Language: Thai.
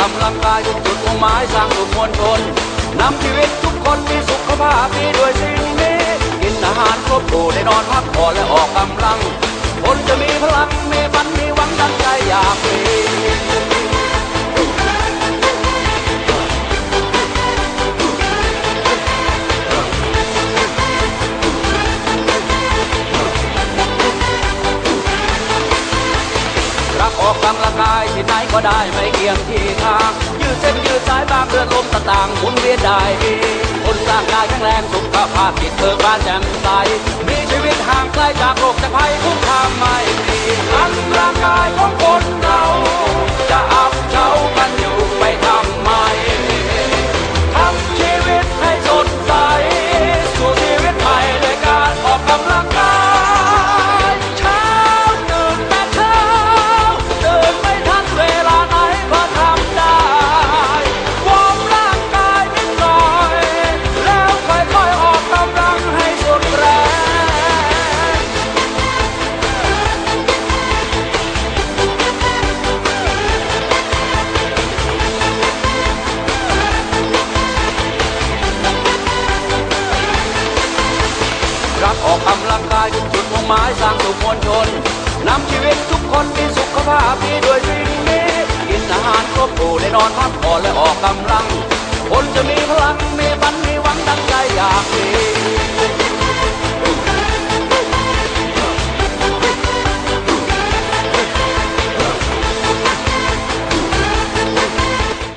กายทุกจุดมุ่งหมายสร้างสุขมวลชนนำชีวิตทุกคนมีสุขภาพดีด้วยสิ่งนี้กินอาหารครบถ้วนได้นอนพักผ่อนและออกกำลังคนจะมี รักออกกำลังกายที่ไหนก็ได้ไม่เกี่ยงที่ทาง ยืดเส้นยืดสายบางเดือนลมต่างๆหมุนเวียนได้คนร่างกายแข็งแรงสุขภาพจิตเบิกบานแจ่มใสมีชีวิตห่างไกลจากโรคจากภัยคุกคาไม่มีอันร่างกายของคน ออกกำลังกายทุกจุดมุ่งหมายสร้างสุขมวลชนนำชีวิตทุกคนมีสุขภาพดีด้วยสิ่งนี้กินอาหารครบครูได้นอนพักผ่อนและออกกำลัง คนจะมีพลังมีฝันมีหวังดังใจอยากมี